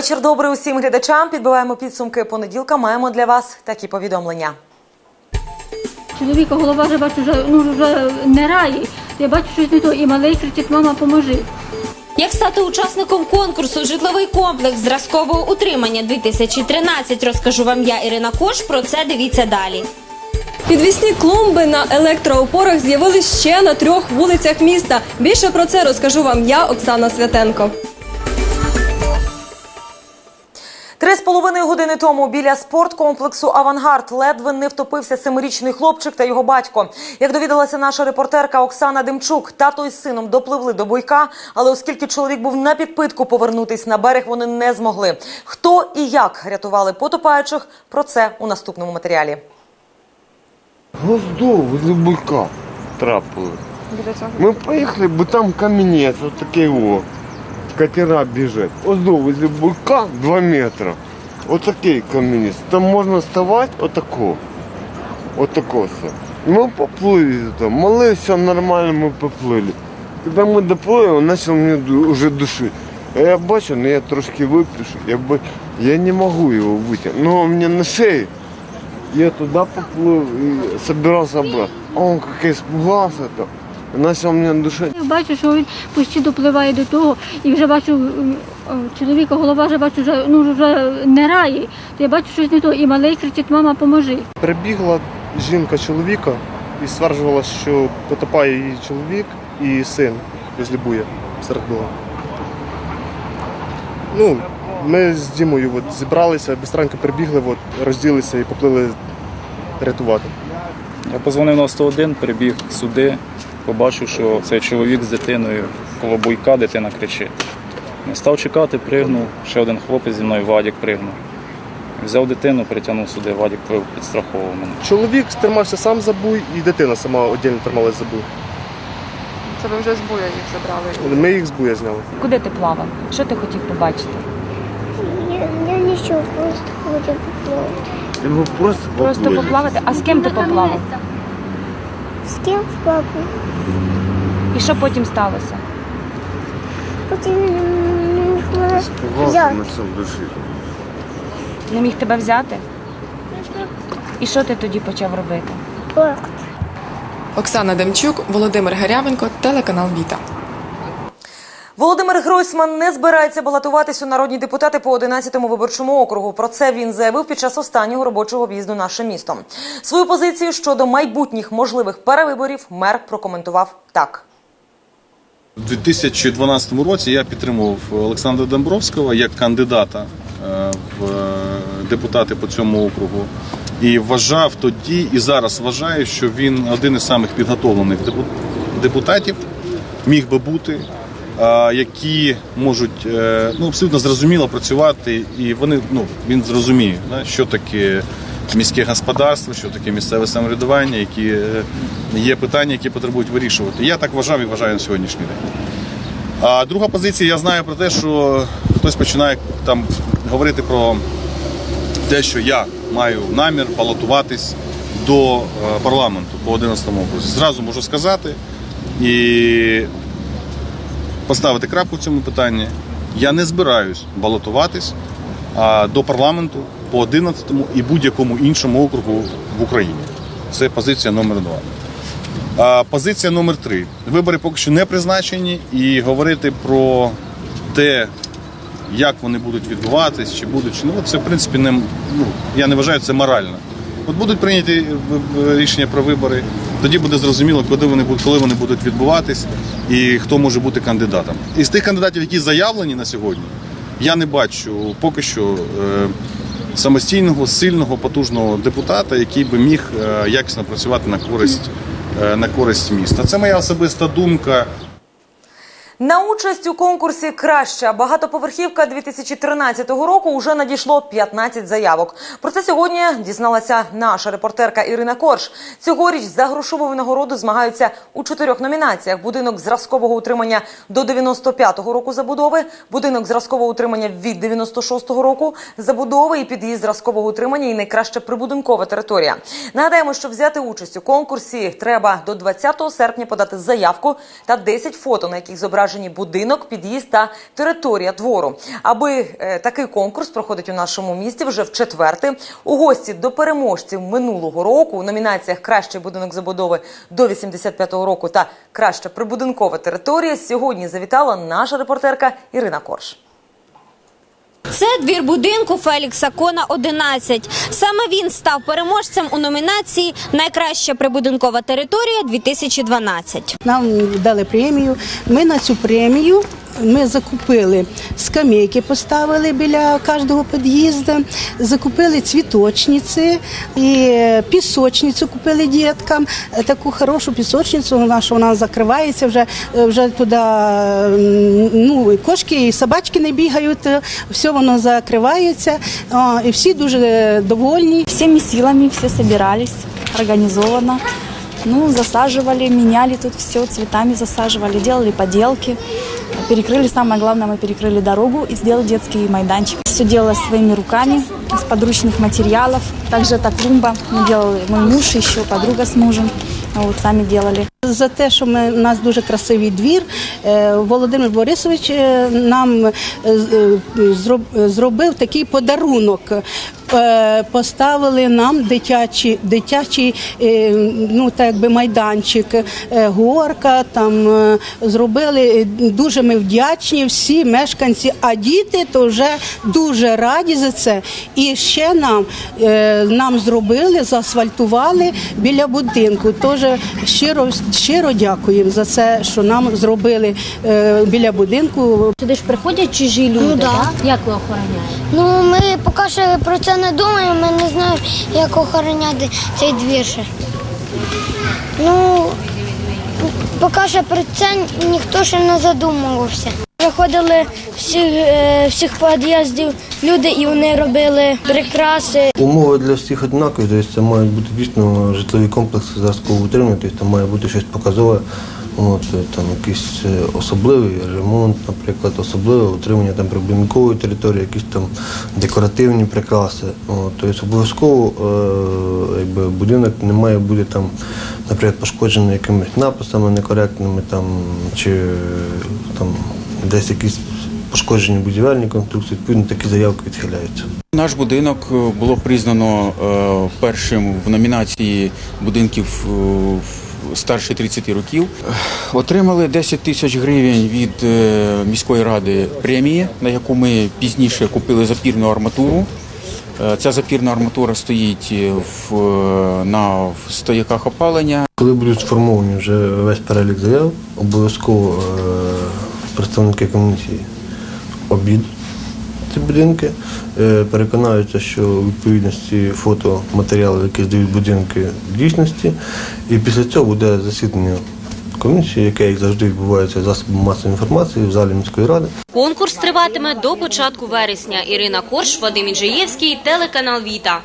Вечір добрий усім глядачам. Підбиваємо підсумки понеділка. Маємо для вас такі повідомлення. Чоловіка голова вже бачу, вже, ну, вже не рає. Я бачу щось не то. І малий кричить, мама, поможи. Як стати учасником конкурсу Житловий комплекс зразкового утримання 2013 розкажу вам я, Ірина Кош. Про це дивіться далі. Підвісні клумби на електроопорах з'явились ще на трьох вулицях міста. Більше про це розкажу вам я, Оксана Святенко. Три з половиною години тому біля спорткомплексу Авангард ледве не втопився семирічний хлопчик та його батько. Як довідалася наша репортерка Оксана Демчук, тато із сином допливли до буйка, але оскільки чоловік був на підпитку повернутись на берег, вони не змогли. Хто і як рятували потопаючих? Про це у наступному матеріалі. Гвоздо возле буйка трапили. Ми поїхали, бо там камінець, от такий о. Катера біжать. Гвоздо возле буйка 2 Отакий камінець. Там можна ставати отако. Отако все. Ми поплили там. Мали, все нормально, ми поплили. Коли ми доплили, він почав мене ду- вже душити. А я бачу, ну я трошки випишу, я, ба- я не можу його витягнути. Ну, у мене на шиї. Я туда поплыл и собирался обратно. А он как испугался то начал меня душить. Я бачу, що він почти допливає до того, і вже бачу чоловіка голова вже бачу, вже, ну, вже не рає. Я бачу щось не то. І малий кричить, мама, поможи. Прибігла жінка чоловіка і стверджувала, що потопає її чоловік і син возле буя серед буга. Ну, ми з Дімою от зібралися, бистренько прибігли, от, розділися і поплили рятувати. Я позвонив на 101, прибіг сюди, побачив, що цей чоловік з дитиною коло буйка, дитина кричить. Не став чекати, пригнув. Ще один хлопець зі мною Вадік пригнув. Взяв дитину, притягнув сюди, Вадік підстраховував мене. Чоловік тримався сам за буй, і дитина сама віддільно трималась за буй. Це ви вже з боя їх забрали. Ми їх з буя зняли. Куди ти плавав? Що ти хотів побачити? Я, я нічого, просто хочу поплавати. Ему просто Просто поплыли. поплавати. А з ким ти поплавав? З ким з папою? І що потім сталося? Испугался, взяти. начал душить. Не міг тебе взяти? І що ти тоді почав робити? Оксана Демчук, Володимир Гарявенко, телеканал Віта. Володимир Гройсман не збирається балотуватись у народні депутати по 11-му виборчому округу. Про це він заявив під час останнього робочого в'їзду нашим містом. Свою позицію щодо майбутніх можливих перевиборів мер прокоментував так. У 2012 році я підтримував Олександра Домбровського як кандидата е, в депутати по цьому округу. І вважав тоді, і зараз вважаю, що він один із самих підготовлених депутатів міг би бути, е, які можуть е, ну, абсолютно зрозуміло працювати, і вони ну, він зрозуміє, що таке міське господарство, що таке місцеве самоврядування, які е, є питання, які потребують вирішувати. Я так вважав і вважаю на сьогоднішній день. А друга позиція, я знаю про те, що хтось починає там говорити про те, що я маю намір балотуватись до е, парламенту по 11 окрузі. Зразу можу сказати і поставити крапку в цьому питанні. Я не збираюсь балотуватись до парламенту по 11 і будь-якому іншому округу в Україні. Це позиція номер два. А, Позиція номер три. Вибори поки що не призначені, і говорити про те, як вони будуть відбуватись, чи будуть, чи ну це в принципі не ну, я не вважаю це морально. От будуть прийняті рішення про вибори, тоді буде зрозуміло, коли вони будуть, коли вони будуть відбуватись і хто може бути кандидатом. Із тих кандидатів, які заявлені на сьогодні, я не бачу поки що е, самостійного, сильного, потужного депутата, який би міг е, якісно працювати на користь, е, на користь міста. Це моя особиста думка. На участь у конкурсі Краща багатоповерхівка 2013 року уже надійшло 15 заявок. Про це сьогодні дізналася наша репортерка Ірина Корж. Цьогоріч за грошову винагороду змагаються у чотирьох номінаціях: будинок зразкового утримання до 95-го року забудови, будинок зразкового утримання від 96-го року забудови і під'їзд зразкового утримання і найкраща прибудинкова територія. Нагадаємо, що взяти участь у конкурсі треба до 20 серпня подати заявку та 10 фото, на яких зображені зображені будинок, під'їзд та територія двору. Аби е, такий конкурс проходить у нашому місті вже в четверте. У гості до переможців минулого року у номінаціях Кращий будинок забудови до 85-го року та Краща прибудинкова територія сьогодні завітала наша репортерка Ірина Корж. Це двір будинку Фелікса Кона 11. Саме він став переможцем у номінації Найкраща прибудинкова територія 2012. Нам дали премію. Ми на цю премію ми закупили скамейки, поставили біля кожного під'їзду, закупили цвіточниці і пісочницю купили діткам. Таку хорошу пісочницю, вона що вона закривається вже, вже туди. Ну, і кошки і собачки не бігають, все воно закривається. І всі дуже довольні. Всеми силами все собирались, организованно. Ну, засаживали, меняли тут все, цветами засаживали, делали поделки. Перекрыли, самое главное, мы перекрыли дорогу и сделали детский майданчик. Все делалось своими руками, из подручных материалов. Также эта клумба мы делали мой муж, еще подруга с мужем. Вот, сами делали. За те, що ми, у нас дуже красивий двір, е, Володимир Борисович е, нам е, зроб- зробив такий подарунок. Поставили нам дитячий, дитячий ну, так якби майданчик, горка там зробили. Дуже ми вдячні всі мешканці, а діти то вже дуже раді за це. І ще нам, нам зробили, заасфальтували біля будинку. Тож щиро, щиро дякуємо за це, що нам зробили е, біля будинку. Сюди ж приходять чужі люди, ну, да. Як ви охороняєте? Ну, ми поки що про це не думаємо, ми не знаємо, як охороняти цей двір ще. Ну, поки що про це ніхто ще не задумувався. Приходили всіх, е, всіх під'їздів люди і вони робили прикраси. Умови для всіх однакові, тобто це мають бути дійсно житлові комплекси зразково утримання, тобто там має бути щось показове, от, там якийсь е, особливий ремонт, наприклад, особливе утримання там прибудинкової території, якісь там декоративні прикраси. От, тобто обов'язково е, будинок не має бути там, наприклад, пошкоджений якимись написами некоректними там, чи е, там, десь якісь пошкоджені будівельні конструкції, відповідно такі заявки відхиляються. Наш будинок е, було признано е, першим в номінації будинків е, старше 30 років. Отримали 10 тисяч гривень від міської ради премії, на яку ми пізніше купили запірну арматуру. Ця запірна арматура стоїть в, на стояках опалення. Коли будуть сформовані вже весь перелік заяв, обов'язково представники комісії обійдуть ці будинки, е, переконаються, що у відповідності фотоматеріалів, які здають будинки в дійсності, і після цього буде засідання комісії, яке як завжди відбувається засобом масової інформації в залі міської ради. Конкурс триватиме до початку вересня. Ірина Корш, Вадим Інжиєвський, телеканал Віта.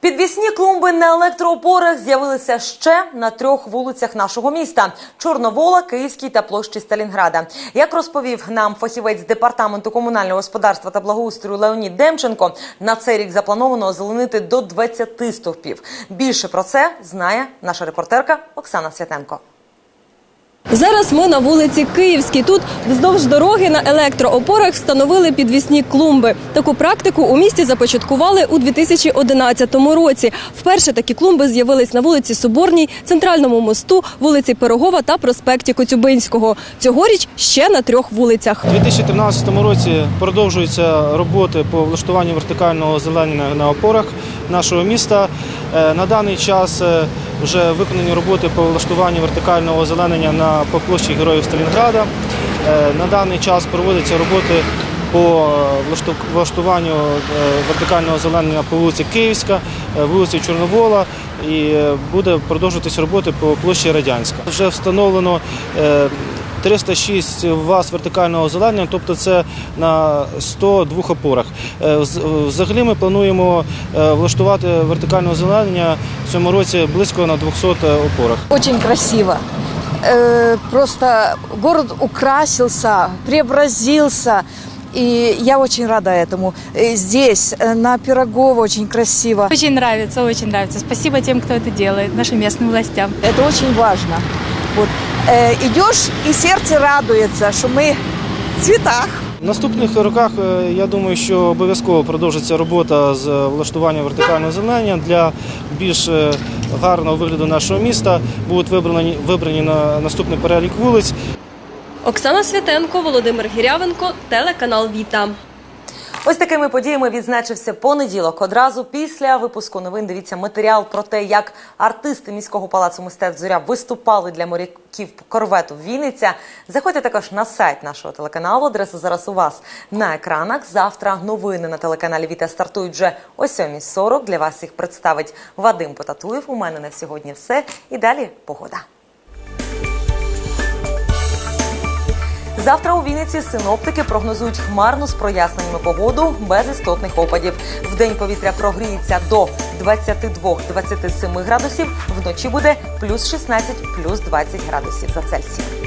Підвісні клумби на електроопорах з'явилися ще на трьох вулицях нашого міста: Чорновола, Київській та площі Сталінграда. Як розповів нам фахівець департаменту комунального господарства та благоустрою Леонід Демченко, на цей рік заплановано озеленити до 20 стовпів. Більше про це знає наша репортерка Оксана Святенко. Зараз ми на вулиці Київській. Тут вздовж дороги на електроопорах встановили підвісні клумби. Таку практику у місті започаткували у 2011 році. Вперше такі клумби з'явились на вулиці Соборній, центральному мосту, вулиці Пирогова та проспекті Коцюбинського. Цьогоріч ще на трьох вулицях. У 2013 році продовжуються роботи по влаштуванню вертикального озеленення на опорах нашого міста. Е, На даний час е, вже виконані роботи по влаштуванню вертикального озеленення на площі Героїв Сталінграда. Е, На даний час проводяться роботи по влаштуванню вертикального озеленення по вулиці Київська, вулиці Чорновола і буде продовжуватися роботи по площі Радянська. Вже встановлено 306 ваз вертикального озеленення, тобто це на 102 опорах. Е, вз- Взагалі ми плануємо е, влаштувати вертикальне озеленення в цьому році близько на 200 опорах. Очень красиво. Э, Просто город украсился, преобразился. И я очень рада этому. Э, Здесь, э, на Пирогова, очень красиво. Очень нравится, очень нравится. Спасибо тем, кто это делает, нашим местным властям. Это очень важно. Вот э, идешь и сердце радуется, что в цветах. В наступних роках е, я думаю, що обов'язково продовжиться робота з влаштування вертикального озеленення для більш е, гарного вигляду нашого міста. Будуть вибрані вибрані на наступний перелік вулиць. Оксана Святенко, Володимир Гірявенко, телеканал Віта. Ось такими подіями відзначився понеділок. Одразу після випуску новин дивіться матеріал про те, як артисти міського палацу мистецтв зоря виступали для моряків корвету Вінниця. Заходьте також на сайт нашого телеканалу. Адреса зараз у вас на екранах. Завтра новини на телеканалі Віта стартують вже о 7.40. Для вас їх представить Вадим Потатуєв. У мене на сьогодні все. І далі погода. Завтра у Вінниці синоптики прогнозують хмарну з проясненнями погоду без істотних опадів. В день повітря прогріється до 22-27 градусів, вночі буде плюс 16, плюс 20 градусів за Цельсієм.